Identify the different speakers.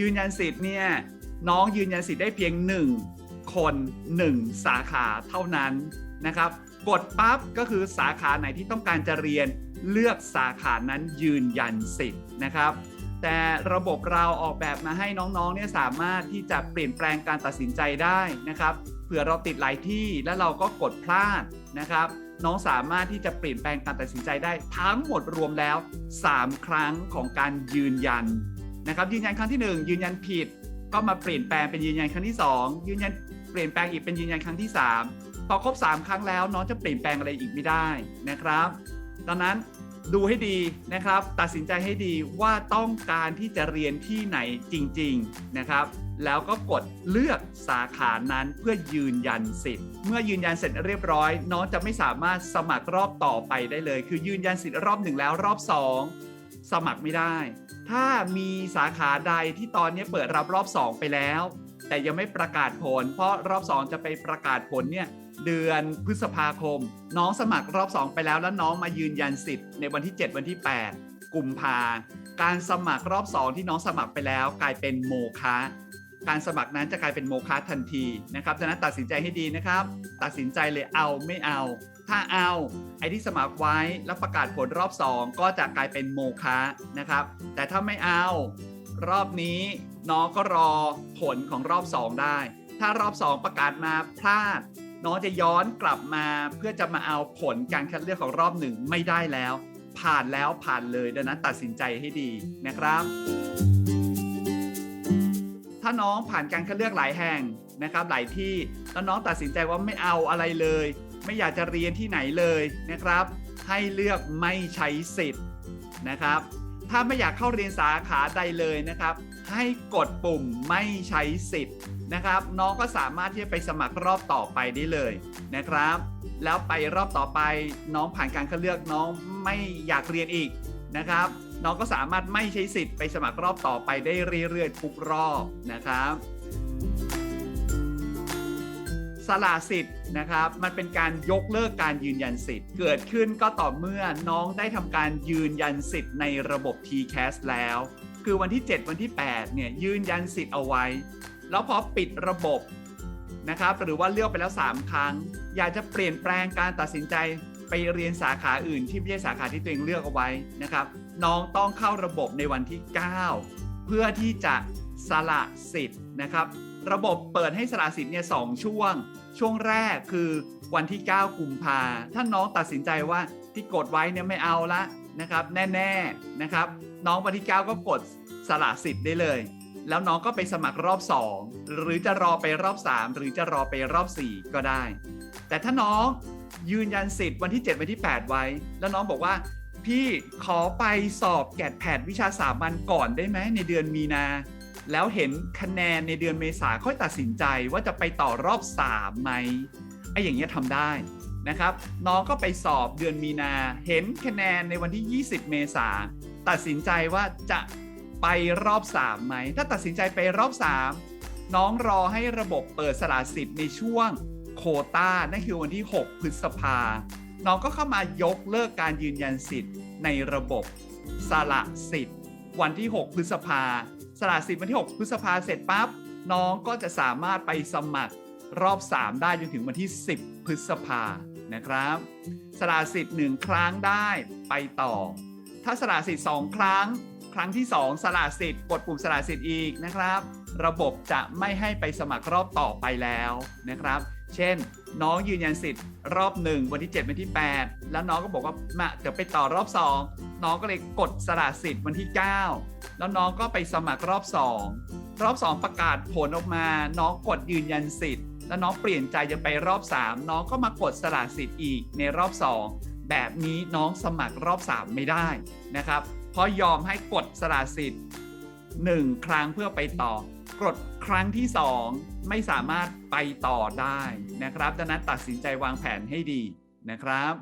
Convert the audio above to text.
Speaker 1: ยืนยันสิทธิ์เนี่ยน้องยืนยันสิทธิ์ได้เพียง 1 คน 1 สาขาเท่านั้นนะครับ กดปั๊บก็คือสาขาไหนที่ต้องการจะเรียนเลือกสาขานั้นยืนยันสิทธิ์นะครับ แต่ระบบเราออกแบบมาให้น้องๆเนี่ยสามารถที่จะเปลี่ยนแปลงการตัดสินใจได้นะครับเผื่อเราติดหลายที่แล้วเราก็กดพลาดนะครับ น้องสามารถที่จะเปลี่ยนแปลงการตัดสินใจได้ทั้งหมดรวมแล้ว 3 ครั้งของการยืนยัน นะครับ ยืนยันครั้งที่ 1 ยืนยันผิด ก็มาเปลี่ยนแปลงเป็นยืนยันครั้งที่ 2 ยืนยันเปลี่ยนแปลงอีกเป็นยืนยันครั้งที่ 3 พอครบ 3 ครั้งแล้วน้องจะเปลี่ยนแปลงอะไรอีกไม่ได้นะครับ ดังนั้นดูให้ดีนะครับ ตัดสินใจให้ดีว่าต้องการที่จะเรียนที่ไหนจริง ๆนะครับ แล้วก็กดเลือกสาขานั้นเพื่อยืนยันสิทธิ์ เมื่อยืนยันเสร็จเรียบร้อย น้องจะไม่สามารถสมัครรอบต่อไปได้เลย คือยืนยันสิทธิ์รอบหนึ่งแล้วรอบสองสมัครไม่ได้ ถ้ามีสาขาใดที่ตอนนี้เปิดรับรอบ 2 ไปแล้ว แต่ยังไม่ประกาศผล เพราะรอบ 2 จะไปประกาศผลเนี่ยเดือนพฤษภาคม น้องสมัครรอบ 2 ไปแล้วแล้วน้องมายืนยันสิทธิ์ในวันที่ 7 วันที่ 8กุมภาการสมัครรอบ 2 ที่น้องสมัครไปแล้ว กลายเป็นโมฆะการสมัครนั้นจะกลายเป็นโมฆะทันทีนะครับฉะนั้นตัดสินใจให้ดีนะครับ ตัดสินใจเลยเอาไม่เอาถ้าเอาไอ้ที่สมัครไว้แล้วประกาศผลรอบ 2 ก็จะกลายเป็นโมฆะนะครับ แต่ถ้าไม่เอารอบนี้น้องก็รอผลของรอบ 2 ได้ ถ้ารอบ 2 ประกาศมาพลาด น้องจะย้อนกลับมาเพื่อจะมาเอาผลการคัดเลือกของรอบหนึ่งไม่ได้แล้ว ผ่านแล้วผ่านเลยดังนั้นตัดสินใจให้ดีนะครับ ถ้าน้องผ่านการคัดเลือกหลายแห่งนะครับหลายที่แล้วน้องตัดสินใจว่าไม่เอาอะไรเลย ไม่อยากจะเรียนที่ไหนเลยนะครับ ให้เลือกไม่ใช้สิทธิ์นะครับ ถ้าไม่อยากเข้าเรียนสาขาใดเลยนะครับ ให้กดปุ่มไม่ใช้สิทธิ์นะครับ น้องก็สามารถที่จะไปสมัครรอบต่อไปได้เลยนะครับ แล้วไปรอบต่อไปน้องผ่านการคัดเลือกน้องไม่อยากเรียนอีกนะครับ น้องก็สามารถไม่ใช้สิทธิ์ไปสมัครรอบต่อไปได้เรื่อยๆทุกรอบนะครับ สละสิทธิ์นะครับ มันเป็นการยกเลิกการยืนยันสิทธิ์ เกิดขึ้นก็ต่อเมื่อน้องได้ทำการยืนยันสิทธิ์ในระบบ TCAS แล้ว คือวันที่ 7 วันที่ 8 เนี่ยยืนยันสิทธิ์เอาไว้ แล้วพอปิดระบบนะครับหรือว่าเลือกไปแล้ว 3 ครั้ง อยากจะเปลี่ยนแปลงการตัดสินใจไปเรียนสาขาอื่นที่ไม่ใช่สาขาที่ตัวเองเลือกเอาไว้นะครับ น้องต้องเข้าระบบในวันที่ 9 เพื่อที่จะสละสิทธิ์นะครับ ระบบเปิดให้สละสิทธิ์เนี่ยสองช่วง ช่วงแรกคือวันที่ 9 กุมภาถ้าน้องตัดสินใจว่าที่กดไว้เนี่ยไม่เอาละนะครับ แน่ๆนะครับ น้องวันที่ 9 ก็กดสละสิทธิ์ได้เลย แล้วน้องก็ไปสมัครรอบ 2 หรือจะรอไปรอบ 3 หรือจะรอไปรอบ 4 ก็ได้ แต่ถ้าน้องยืนยันสิทธิ์วันที่ 7 วันที่ 8 ไว้ แล้วน้องบอกว่าพี่ขอไปสอบแกดแพดวิชาสามัญก่อนได้ไหมในเดือนมีนา แล้วเห็นคะแนนในเดือนเมษาค่อยตัดสินใจว่าจะไปต่อรอบ3ไหมไอ้อย่างเงี้ยทำได้นะครับ น้องก็ไปสอบเดือนมีนา เห็นคะแนนในวันที่ 20 เมษาตัดสินใจว่าจะไปรอบ3ไหมถ้าตัดสินใจไปรอบ 3 น้องรอให้ระบบเปิดสละสิทธิ์ในช่วงโควตานั่นคือวันที่ 6 พฤษภา น้องก็เข้ามายกเลิกการยืนยันสิทธิ์ในระบบสละสิทธิ์ วันที่ 6 พฤษภา สละสิทธิ์วันที่ 6 พฤษภาเสร็จปั๊บน้องก็จะสามารถไปสมัครรอบ 3 ได้จนถึงวันที่ 10 พฤษภานะครับ สละสิทธิ์1ครั้งได้ไปต่อ ถ้าสละสิทธิ์2ครั้ง ครั้งที่ 2 สละสิทธิ์กดปุ่มสละสิทธิ์อีกนะครับ ระบบจะไม่ให้ไปสมัครรอบต่อไปแล้วนะครับ เช่น น้องยืนยันสิทธิ์รอบ 1 วันที่ 7 วันที่ 8 แล้วน้องก็บอกว่ามาเดี๋ยวไปต่อรอบ 2 น้องก็เลยกดสละสิทธิ์วันที่ 9 แล้วน้องก็ไปสมัครรอบ 2 รอบ 2 ประกาศผลออกมา น้องกดยืนยันสิทธิ์ แล้วน้องเปลี่ยนใจจะไปรอบ 3 น้องก็มากดสละสิทธิ์อีกในรอบ 2 แบบนี้น้องสมัครรอบ 3 ไม่ได้นะครับ เพราะยอมให้กดสละสิทธิ์1ครั้งเพื่อไปต่อ กดครั้งที่ 2 ไม่สามารถไปต่อได้นะครับดังนั้นตัดสินใจวางแผนให้ดีนะครับ